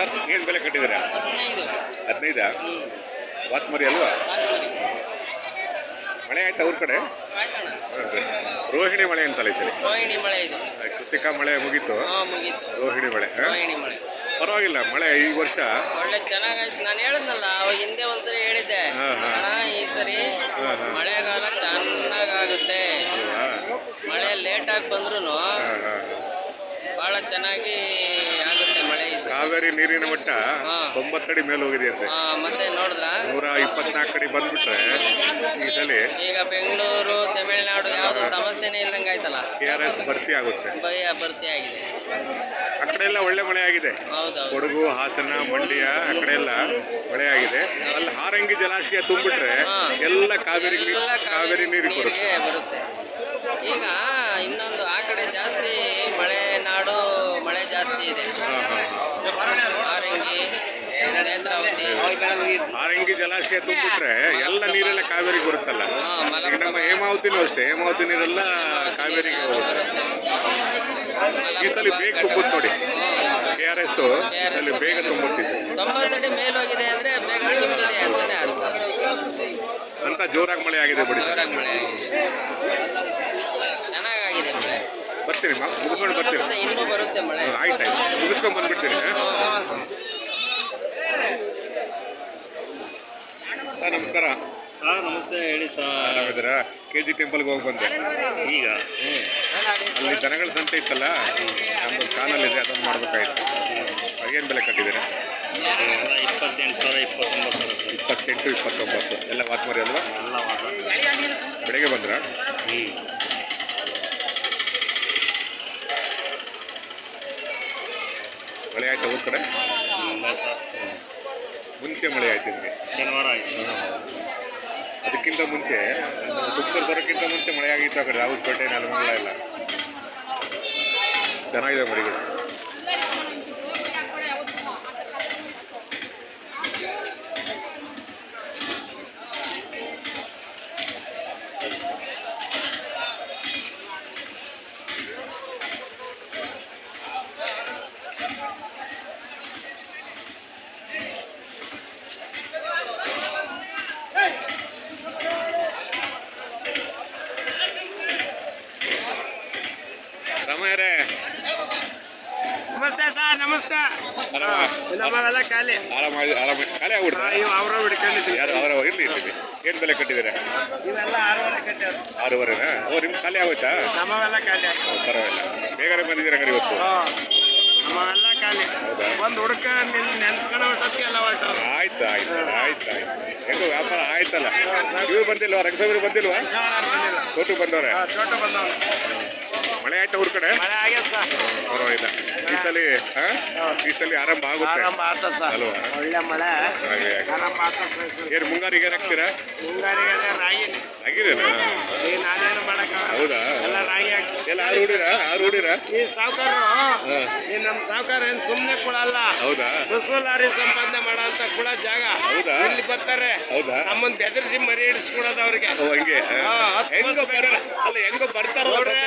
Sir ಏನು ಬೆಲೆ ಕಟ್ಟಿದ್ದೀರಾ? ಹದಿನೈದು? ವಾತ್ಮರಿ ಅಲ್ವಾ? ಮಳೆ ಆಯ್ತಾ ಅವ್ರ ಕಡೆ? ರೋಹಿಣಿ ಮಳೆ ಅಂತಲ್ಲ ಸರಿ ರೋಹಿಣಿ ಮಳೆ ಇದು. ಕೃತಿಕಾ ಮಳೆ ಮುಗೀತು. ರೋಹಿಣಿ ಮಳೆ ಪರವಾಗಿಲ್ಲ ಮಳೆ ಈ ವರ್ಷ? ಒಳ್ಳೆ ಚೆನ್ನಾಗಾಯ್ತು. ನಾನು ಹೇಳಿದ್ನಲ್ಲ ಅವಾಗ ಹಿಂದೆ ಒಂದ್ಸರಿ ಹೇಳಿದ್ದೆ. ಈ ಸರಿ. ಮಳೆಗಾಲ ಚೆನ್ನಾಗಾಗುತ್ತೆ? ಮಳೆ ಲೇಟಾಗಿ ಬಂದ್ರು. ಬಹಳ ಚೆನ್ನಾಗಿ ಆಗುತ್ತೆ ಮಳೆ ಈ ಕಾವೇರಿ ನೀರಿನ ಮಟ್ಟ. ತೊಂಬತ್ತಡಿ ಮೇಲೆ ಹೋಗಿದೆಯಂತೆ. ಮತ್ತೆ ನೋಡಿದ್ರ? ನೂರ ಇಪ್ಪತ್ನಾಲ್ಕು ಅಡಿ ಬಂದ್ಬಿಟ್ರೆ ಈ ಸಲ ಈಗ ಬೆಂಗಳೂರು ತಮಿಳುನಾಡು ಯಾವ್ದು ಸಮಸ್ಯೆನೇ ಇಲ್ದಂಗೆ ಆಯ್ತಲ್ಲ? ಕೆ ಆರ್ ಎಸ್ ಭರ್ತಿ ಆಗುತ್ತೆ. ಭರ್ತಿ ಆಗಿದೆ. ಆ ಕಡೆ ಎಲ್ಲ ಒಳ್ಳೆ ಮಳೆ ಆಗಿದೆ. ಹೌದೌದು. ಕೊಡಗು ಹಾಸನ ಮಂಡ್ಯ ಆ ಕಡೆ ಎಲ್ಲ ಮಳೆ ಆಗಿದೆ. ಅಲ್ಲಿ ಹಾರಂಗಿ ಜಲಾಶಯ ತುಂಬಿಟ್ರೆ. ಎಲ್ಲ ಕಾವೇರಿ ನೀರು ಎಲ್ಲ ಕಾವೇರಿ ನೀರಿಗೆ ಬರುತ್ತೆ. ಈಗ ಜಾಸ್ತಿ ಇದೆ. ಆರಂಗಿ ನೇತ್ರಾವತಿ ಹಾರಂಗಿ ಜಲಾಶಯ ತುಂಬಿಟ್ರೆ ಎಲ್ಲ ನೀರೆಲ್ಲ ಕಾವೇರಿಗೆ ಬರುತ್ತಲ್ಲ? ಈಗ ನಮ್ಮ ಹೇಮಾವತಿನೂ ಅಷ್ಟೇ ಹೇಮಾವತಿ ನೀರೆಲ್ಲ ಕಾವೇರಿಗೆ ಹೋಗುತ್ತೆ. ಈ ಸಲ ಬೇಗ ತುಂಬುತ್ತೆ ನೋಡಿ. ಕೆ ಆರ್ ಎಸ್ ಸಲ ಬೇಗ ತುಂಬುತ್ತಿದೆ ತೊಂಬತ್ತಡಿ ಮೇಲೋಗಿದೆ ಅಂದ್ರೆ ಬೇಗ ತುಂಬಿದೆ ಅಂತಾನೆ ಅರ್ಥ. ಅಂತ ಜೋರಾಗಿ ಮಳೆ ಆಗಿದೆ ಬಿಡಿ. ಜೋರಾಗಿ ಮಳೆ ಆಗಿದೆ. ಚೆನ್ನಾಗಾಗಿದೆ ಮಳೆ. ಬರ್ತೀನಿ ಮಾ ಮುಗಿಸ್ಕೊಂಡು ಬರ್ತೀನಿ ಮತ್ತೆ ಇನ್ನೂ ಬರುತ್ತೆ ಮಳೆ. ಆಯ್ತು ಆಯ್ತು. ಮುಗಿಸ್ಕೊಂಡು ಬಂದ್ಬಿಡ್ತೀನಿ ಸರ್ ನಮಸ್ಕಾರ. ಸರ್ ನಮಸ್ತೆ ಹೇಳಿ ಸರ್. ಆರಾಮಿದ್ದೀರಾ? ಕೆ ಜಿ ಟೆಂಪಲ್ಗೆ ಹೋಗಿ ಬಂದೆ. ಈಗ? ಅಲ್ಲಿ ದನಗಳ ಸಂತೆ ಇತ್ತಲ್ಲ? ನಮ್ಮದು ಚಾನಲ್ ಇದೆ ಅದನ್ನು ಮಾಡ್ಬೇಕಾಯ್ತು. ಏನು ಬೆಲೆ ಕಟ್ಟಿದ್ದೀರಾ? ಇಪ್ಪತ್ತೆಂಟು ಸಾವಿರ ಇಪ್ಪತ್ತೊಂಬತ್ತು ಸಾವಿರ ಸರ್. ಇಪ್ಪತ್ತೆಂಟು ಇಪ್ಪತ್ತೊಂಬತ್ತು. ಎಲ್ಲ ವಾತ್ಮರಿ ಅಲ್ವಾ? ಎಲ್ಲ ಬೆಳಗ್ಗೆ ಬಂದ್ರಾ? ಹ್ಞೂ ಮಳೆ ಆಯ್ತು ಊರ ಕಡೆ? ಇಲ್ಲ ಸರ್. ಮುಂಚೆ ಮಳೆ ಆಯ್ತು ನಿಮಗೆ? ಶನಿವಾರ ಆಯಿತು. ಅದಕ್ಕಿಂತ ಮುಂಚೆ ತುಮಕೂರು ಬರೋಕ್ಕಿಂತ ಮುಂಚೆ ಮಳೆ ಆಗಿತ್ತು ಆ ಕಡೆ ಯಾವ್ದು ನೆಲಮಂಗಲ ಎಲ್ಲ ಚೆನ್ನಾಗಿದೆ ಮರಿಗಳು ರಮಯ್ಯರೇ ನಮಸ್ತೆ ಸರ್ ನಮಸ್ತೆ. ನಮ್ಮವೆಲ್ಲ ಖಾಲಿ. ಆರಾಮಾಗಿ ಆರಾಮ ಖಾಲಿ ಆಗ್ಬಿಡ್ತಾ ಇವು ಅವ್ರ ಹಿಡ್ಕೊಂಡಿದ್ವಿ ಯಾರು ಅವರ ಇರ್ಲಿ ಇರ್ಲಿ ಏನು ಬೆಲೆ ಕಟ್ಟಿದ್ದೀರಾ? ಇವೆಲ್ಲ ಆರೂವರೆ ಕಟ್ಟಾರ ಆರೂವರೆನಾ? ಓ ನಿಮ್ಗೆ ಖಾಲಿ ಆಗೋಯ್ತಾ? ನಮ್ಮವೆಲ್ಲ ಖಾಲಿ ಪರವಾಗಿಲ್ಲ. ಬೇಗನೆ ಬಂದಿದ್ದೀರಾ ಹಂಗಾರೆ ಇವತ್ತು? ನಮ್ಮವೆಲ್ಲ ಖಾಲಿ. ಬಂದು ಒಂದು ಹುಡುಕ ನಿನ್ ನೆನ್ಸ್ಕೊಳೋ ಹೊಟ್ಟೊತ್ತಿಗೆ ಎಲ್ಲ ಹೊರಟೋದು. ಆಯ್ತು ಆಯ್ತು ಆಯ್ತು ಆಯ್ತು. ಹೆಂಗೋ ವ್ಯಾಪಾರ ಆಯ್ತಲ್ಲ? ಇವ್ರು ಬಂದಿಲ್ವಾ? ರಂಗಸ್ವಾಮಿ ಬಂದಿಲ್ವಾ? ಸೋಟು ಬಂದವ್ರೆ? ಚೋಟು ಚೋಟ ಮಳೆ ಆಯ್ತಾ ಊರ್ ಕಡೆ? ಮಳೆ ಆಗ್ಯದ ಸರ್ ಪರವಾಗಿಲ್ಲ. ಈ ಸಲ? ಈ ಸಲ ಆರಂಭ ಆಗುತ್ತೆ. ಆರಂಭ ಆಗ್ತದ ಸರ್ ಅಲ್ವಾ? ಒಳ್ಳೆ ಮಳೆ. ಹಾಗೆ ಹಾಗೆ. ಆರಂಭ ಆಗ್ತದ ಸರ್ ಸರ್ ಏನು ಮುಂಗಾರಿಗೆ ಏನಾಗ್ತೀರಾ ಹಾಕ್ತೀರಾ? ಮುಂಗಾರಿಗೆ ರಾಗಿ. ಆಗಿದೇನಾ ಮಾಡಕ್ಕ ಹೌದಾ? ಎಲ್ಲ ರಾಗಿ ಹಾಕಿ. ಎಲ್ಲ ಆರು ಹುಡಿರಾ ಆರು ಹುಡಿರಾ ಈ ಸಾವುಕಾರರು ಹಾ. ಈ ನಮ್ಮ ಸಾವುಕಾರ ಏನ್ ಸುಮ್ನೆ ಕೊಡಲ್ಲ. ಹೌದಾ? ಬಸ್ಸು ಲಾರಿ ಸಂಪಾದನೆ ಮಾಡೋ ಅಂತ ಕೂಡ ಜಾಗ. ಹೌದಾ? ಇಲ್ಲಿ ಬರ್ತಾರೆ? ಹೌದಾ? ನಮ್ಮನ್ನ ಬೆದರಿಸಿ ಮರಿ ಹಿಡಿಸ್ಕೊಡೋದು ಅವ್ರಿಗೆ. ಓ ಹಂಗೆ. ಹಾ, ಹತ್ತು ಹೆಂಗೋ ಬಸ್ ಬರ ಅಲ್ಲ ಹೆಂಗೋ ಬರ್ತಾರಲ್ಲ ನೋಡ್ರೆ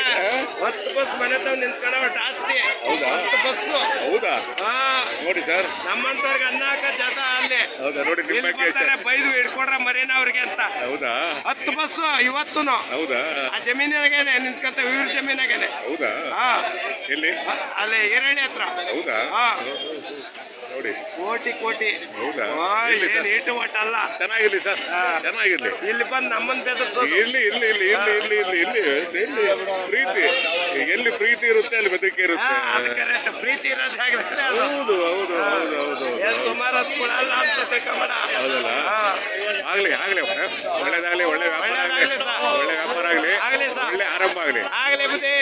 ಹತ್ತು ಬಸ್ ಮನೆ ತಾವ್ ನಿಂತ್ಕೊಂಡ ಒಟ್ಟು ಆಸ್ತಿ ಬಸ್ಸು. ಹೌದಾ? ಹಾ. ನೋಡಿ ಸರ್. ನಮ್ಮಂತವ್ರಿಗೆ ಅನ್ನ ಹಾಕ ಜಾತ ಅಲ್ಲಿ. ಹೌದಾ ನೋಡಿ ನಿಮ್ಮ ಇಲ್ಲಿ ಬಗ್ಗೆ ಬರ್ತಾರೆ ಬೈದು ಹಿಡ್ಕೊಡ್ರ ಮರೇನ ಅವ್ರಿಗೆ ಅಂತ. ಹೌದಾ? ಹತ್ತು ಬಸ್ಸು ಇವತ್ತುನು. ಹೌದಾ? ಆ ಜಮೀನಾಗೇನೆ ನಿಂತ್ಕೊಂತ ಇವ್ರ ಜಮೀನಾಗೇನೆ. ಹೌದಾ? ಹಾ. ಎಲ್ಲಿ? ಅಲ್ಲಿ ಎರಳಿ ಹತ್ರ. ಹೌದಾ? ಹಾ. ನೋಡಿ. ಕೋಟಿ ಕೋಟಿ. ಹೌದಾ? ಆ, ಎಲ್ಲಿ ಅಲ್ಲ. ಚೆನ್ನಾಗಿರ್ಲಿ ಸರ್. ಚೆನ್ನಾಗಿರ್ಲಿ. ಇಲ್ಲಿ ಬಂದು ನಮ್ಮನ್ ಬೆದರ್ಸೋದು. ಇಲ್ಲಿ ಇಲ್ಲಿ ಇಲ್ಲಿ ಇಲ್ಲಿ ಇಲ್ಲಿ ಇಲ್ಲಿ ಇಲ್ಲಿ ಎಲ್ಲಿ ಪ್ರೀತಿ. ಎಲ್ಲಿ ಪ್ರೀತಿ ಇರುತ್ತೆ ಅಲ್ಲಿ ಬದುಕಿ ಇರುತ್ತೆ. ಅದು ಕರೆಕ್ಟ್ ಪ್ರೀತಿ ಇರೋದು ಹೇಗಿದ್ರೆ ಹೌದು ಹೌದು ಹೌದು ಹೌದು ಏನ್ ಸುಮಾರು ಅದು ಕೊಡಲ್ಲ ಅನ್ಸುತ್ತೆ ಕಮಡ ಆಗಲಿ ಹಾ. ಆಗ್ಲಿ ಆಗ್ಲಿ ಒಳ್ಳೇದಾಗ್ಲಿ ಒಳ್ಳೆ ವ್ಯಾಪಾರ ಆಗ್ಲಿ. ಒಳ್ಳೆ ಒಳ್ಳೆದಾಗ್ಲಿ sir. ವ್ಯಾಪಾರ ಆಗ್ಲಿ. ಆಗ್ಲಿ sir. ಒಳ್ಳೆ ಆರಂಭ ಆಗ್ಲಿ. ಆಗ್ಲೇ ಬುದ್ಧಿ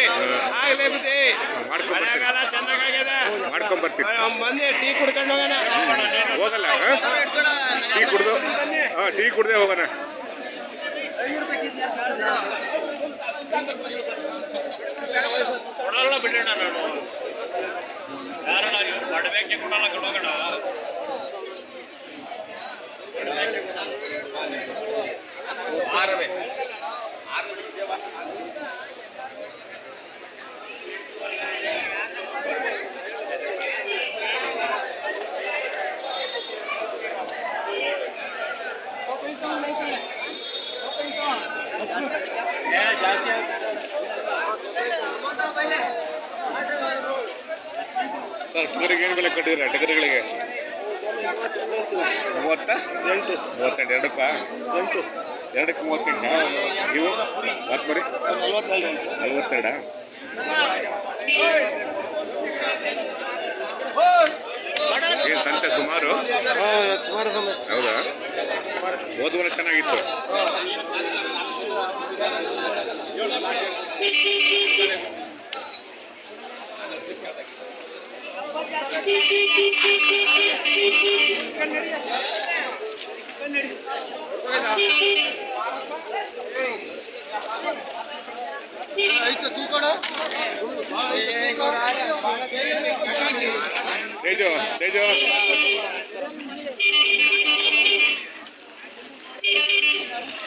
ಆಗ್ಲೇ ಬುದ್ಧಿ ಮಾಡ್ಕೊಂಡ್ಬರ್ತೀನಿ. ಮಾಡ್ಕೊಂಡ್ ಬರ್ತೀನಿ ಬಂದು ಟೀ ಕುಡ್ಕೊಂಡು ಹೋಗೋಣ. ಹೋಗಲ್ಲ ಟೀ ಕುಡ್ದು ಹಾ ಟೀ ಕುಡ್ದೆ ಹೋಗೋಣ. ಬಿಡೋಣ ನಾನು. ಸರ್ ಟಗರಿಗೆ ಏನು ಬೆಲೆ ಕೊಟ್ಟಿದ್ದೀರಾ? ಟಗರುಗಳಿಗೆ? ಮೂವತ್ತ? ಎಂಟು. ಮೂವತ್ತೆಂಟು ಎರಡಕ್ಕ? ಎಂಟು. ಎರಡಕ್ಕೆ ಮೂವತ್ತೆಂಟು ನೀವು ಮತ್ತೆ ಬರೀ ನಲ್ವತ್ತೆರಡು ನಲ್ವತ್ತೆರಡ? ಏನು ಸಂತೆ ಸುಮಾರು? ಸುಮಾರು ಹೌದಾ? ಸುಮಾರು. ಹೋದ ಚೆನ್ನಾಗಿತ್ತು. Dejo, dejo.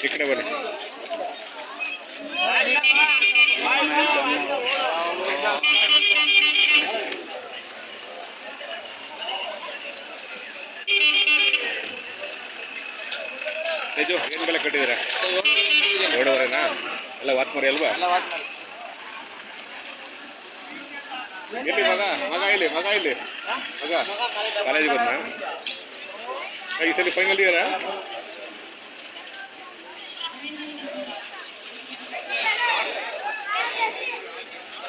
ఇక్కడ ತೇಜು ಏನು ಬೆಲೆ ಕಟ್ಟಿದ್ದೀರಾ? ಎಲ್ಲ ವಾತ್ಮರಿ ಅಲ್ವಾ? ಎಲ್ಲಿ ಮಗ? ಮಗ ಇಲ್ಲಿ ಮಗ ಇಲ್ಲಿ ಮಗ? ಕಾಲೇಜಿಗೆ ಬಂದ ಈ ಸಲ ಫೈನಲ್ ಇಯರ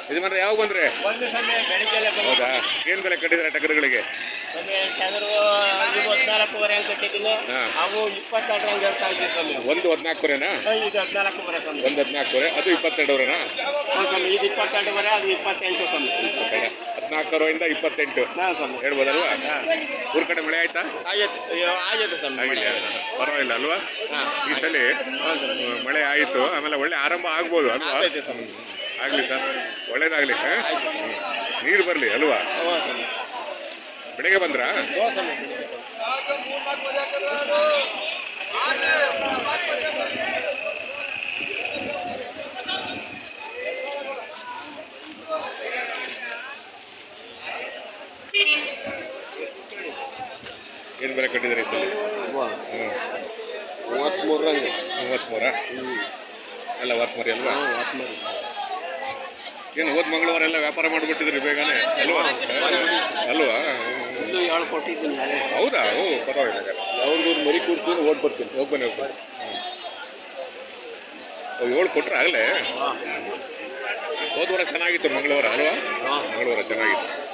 ಯಜಮಾನ್ರೆ ಯಾವಾಗ ಬಂದ್ರೆ? ಒಂದು ಸಮಯ ಹೌದಾ? ಏನ್ ಬೆಲೆ ಕಟ್ಟಿದ್ರೆ ಟಗರುಗಳಿಗೆ? ಸಮಯ ಟಗರು ಇವು ಹದಿನಾಲ್ಕೂವರೆ ಹಂಗೆ ಕಟ್ಟಿದ್ದೀನಿ. ಹಾ. ಅವು ಇಪ್ಪತ್ತೆರಡು ಹಂಗೆ ಹೇಳ್ತಾ ಇದ್ದೀವಿ ಸಮಯ ಒಂದು ಹದಿನಾಲ್ಕುವರೆನಾ? ಇದು ಹದಿನಾಲ್ಕೂವರೆ ಒಂದು ಹದಿನಾಲ್ಕುವರೆ ಅದು ಇಪ್ಪತ್ತೆರಡುವರೆನಾ? ಹ್ಞೂ ಇದು ಇಪ್ಪತ್ತೆರಡುವರೆ ಅದು ಇಪ್ಪತ್ತೆಂಟು ಹದಿನಾಲ್ಕುವರೆಯಿಂದ ಇಪ್ಪತ್ತೆಂಟು. ಹಾಂ ಹೇಳ್ಬೋದಲ್ವಾ? ಊರ್ ಕಡೆ ಮಳೆ ಆಯ್ತಾ? ಆಗೈತೆ ಅಯ್ಯೋ, ಆಗಿಲ್ಲ ಪರವಾಗಿಲ್ಲ ಅಲ್ವಾ? ಹಾಂ. ಈ ಸಲ ಮಳೆ ಆಯಿತು ಆಮೇಲೆ ಒಳ್ಳೆ ಆರಂಭ ಆಗ್ಬೋದು ಅಲ್ವಾ. ಆಗ್ಲಿ ಸರ್. ಒಳ್ಳೇದಾಗಲಿ ಹಾ? ನೀರು ಬರಲಿ ಅಲ್ವಾ? ಬೆಳಿಗ್ಗೆ ಬಂದ್ರ? ಹ್ಞೂ ಏನು ಬೆಲೆ ಕಟ್ಟಿದ್ರಿ ಈ ಸಲ? ಹ್ಞೂ ಮೂವತ್ತ್ಮೂರಾ ಎಲ್ಲ ವಾತ್ಮರಿ ಅಲ್ವಾ? ಏನು ಹೋದ್ ಮಂಗಳವಾರ ಎಲ್ಲ ವ್ಯಾಪಾರ ಮಾಡಿಬಿಟ್ಟಿದ್ರಿ ಬೇಗನೆ? ಅಲ್ವಾ? ಅಲ್ವಾ? ಹೌದಾ? ಓ ಪರವಾಗಿಲ್ಲ. ಯಾವ್ದು ಮರಿ ಕೂರಿಸಿ ಓಡ್ ಬರ್ತೀನಿ. ಹೋಗಿ ಬನ್ನಿ ಹೋಗಿ ಬನ್ನಿ. ಏಳು ಕೊಟ್ರೆ ಆಗಲೇ? ಹೋದ ವಾರ ಚೆನ್ನಾಗಿತ್ತು ಮಂಗಳವಾರ ಅಲ್ವಾ? ಮಂಗಳವಾರ ಚೆನ್ನಾಗಿತ್ತು.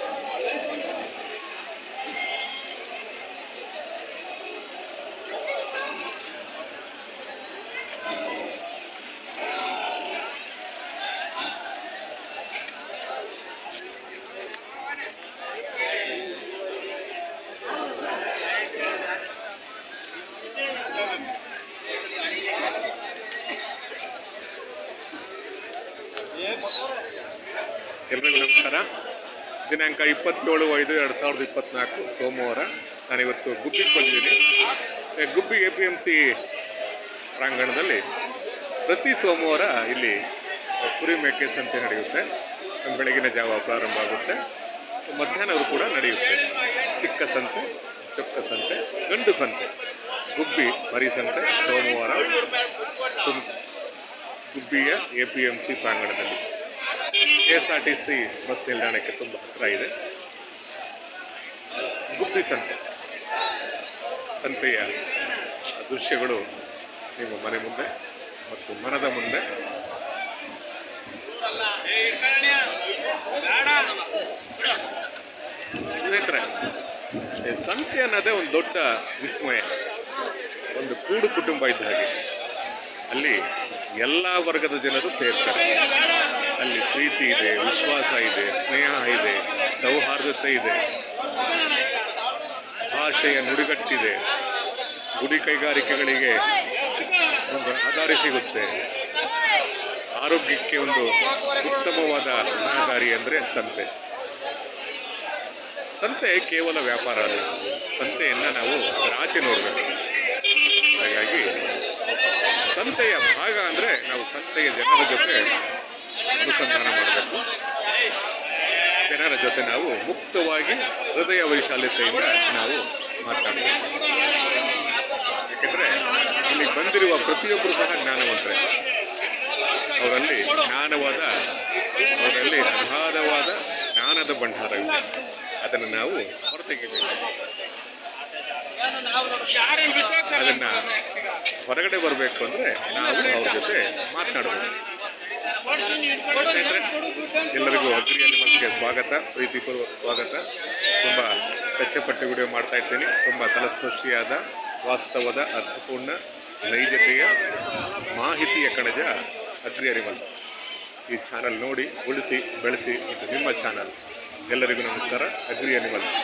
ಎಲ್ರಿಗೂ ನಮಸ್ಕಾರ. ದಿನಾಂಕ ಇಪ್ಪತ್ತೇಳು ಐದು ಎರಡು ಸಾವಿರದ ಇಪ್ಪತ್ನಾಲ್ಕು ಸೋಮವಾರ ನಾನಿವತ್ತು ಗುಬ್ಬಿಗೆ ಬಂದಿದ್ದೀನಿ. Gubbi A P M C ಪ್ರಾಂಗಣದಲ್ಲಿ ಪ್ರತಿ ಸೋಮವಾರ ಇಲ್ಲಿ ಕುರಿ ಮೇಕೆ ಸಂತೆ ನಡೆಯುತ್ತೆ. ಬೆಳಗಿನ ಜಾವ ಪ್ರಾರಂಭ ಆಗುತ್ತೆ. ಮಧ್ಯಾಹ್ನವೂ ಕೂಡ ನಡೆಯುತ್ತೆ. ಚಿಕ್ಕ ಸಂತೆ, ಚೊಕ್ಕ ಸಂತೆ, ಗಂಡು ಸಂತೆ, ಗುಬ್ಬಿ ಮರಿ ಸಂತೆ ಸೋಮವಾರ ಗುಬ್ಬಿಯ A P M C ಪ್ರಾಂಗಣದಲ್ಲಿ. K S R T C bus ನಿಲ್ದಾಣಕ್ಕೆ ತುಂಬ ಹತ್ತಿರ ಇದೆ. ಗುಪ್ತಿ ಸಂತೆ. ಸಂತೆಯ ದೃಶ್ಯಗಳು ನಿಮ್ಮ ಮನೆ ಮುಂದೆ ಮತ್ತು ಮನದ ಮುಂದೆ. ಸ್ನೇಹಿತರೆ ಸಂತೆ ಅನ್ನೋದೇ ಒಂದು ದೊಡ್ಡ ವಿಸ್ಮಯ. ಒಂದು ಕೂಡು ಕುಟುಂಬ ಇದ್ದ ಹಾಗೆ. ಅಲ್ಲಿ ಎಲ್ಲ ವರ್ಗದ ಜನರು ಸೇರ್ತಾರೆ. ಅಲ್ಲಿ ಪ್ರೀತಿ ಇದೆ, ವಿಶ್ವಾಸ ಇದೆ, ಸ್ನೇಹ ಇದೆ, ಸೌಹಾರ್ದತೆ ಇದೆ. ಭಾಷೆಯ ನುಡಿಗಟ್ಟಿದೆ. ಗುಡಿ ಕೈಗಾರಿಕೆಗಳಿಗೆ ಒಂದು ಆಧಾರ ಸಿಗುತ್ತೆ. ಆರೋಗ್ಯಕ್ಕೆ ಒಂದು ಉತ್ತಮವಾದ ರಹದಾರಿ ಅಂದರೆ ಸಂತೆ. ಸಂತೆ ಕೇವಲ ವ್ಯಾಪಾರ ಅಲ್ಲ. ಸಂತೆಯನ್ನು ನಾವು ರಾಚೆ ನೋಡಬೇಕು. ಹಾಗಾಗಿ ಸಂತೆಯ ಭಾಗ ಅಂದರೆ ನಾವು ಸಂತೆಯ ಜನರ ಜೊತೆ ಅನುಸಂಧಾನ ಮಾಡಬೇಕು. ಜನರ ಜೊತೆ ನಾವು ಮುಕ್ತವಾಗಿ ಹೃದಯ ವೈಶಾಲ್ಯತೆಯಿಂದ ನಾವು ಮಾತನಾಡಬೇಕು. ಯಾಕೆಂದರೆ ಇಲ್ಲಿ ಬಂದಿರುವ ಪ್ರತಿಯೊಬ್ಬರು ಸಹ ಜ್ಞಾನವಂತರೆ. ಅವರಲ್ಲಿ ಜ್ಞಾನವಾದ, ಅವರಲ್ಲಿ ಅಗಾಧವಾದ ಜ್ಞಾನ ಜ್ಞಾನದ ಭಂಡಾರವಿದೆ ಅದನ್ನು ನಾವು ಹೊರತೆಗೆಯಬೇಕು. ಅದನ್ನು ಹೊರಗಡೆ ಬರಬೇಕು ಅಂದ್ರೆ ನಾವು ಅವ್ರ ಜೊತೆ ಮಾತನಾಡಬೇಕು. ಎಲ್ಲರಿಗೂ ಅಗ್ರಿ ಅನಿಮಲ್ಸ್ಗೆ ಸ್ವಾಗತ, ಪ್ರೀತಿಪೂರ್ವಕ ಸ್ವಾಗತ. ತುಂಬ ಕಷ್ಟಪಟ್ಟು ವಿಡಿಯೋ ಮಾಡ್ತಾ ಇದ್ದೀನಿ. ತುಂಬ ತಲಸ್ಪರ್ಶಿಯಾದ, ವಾಸ್ತವದ, ಅರ್ಥಪೂರ್ಣ, ನೈಜತೆಯ, ಮಾಹಿತಿಯ ಕಣಜ ಅಗ್ರಿ ಅನಿಮಲ್ಸ್ ಈ ಚಾನಲ್ ನೋಡಿ, ಉಳಿಸಿ, ಬೆಳೆಸಿ ಮತ್ತು ನಿಮ್ಮ ಚಾನಲ್ ಎಲ್ಲರಿಗೂ ನಮಸ್ಕಾರ. Agri animals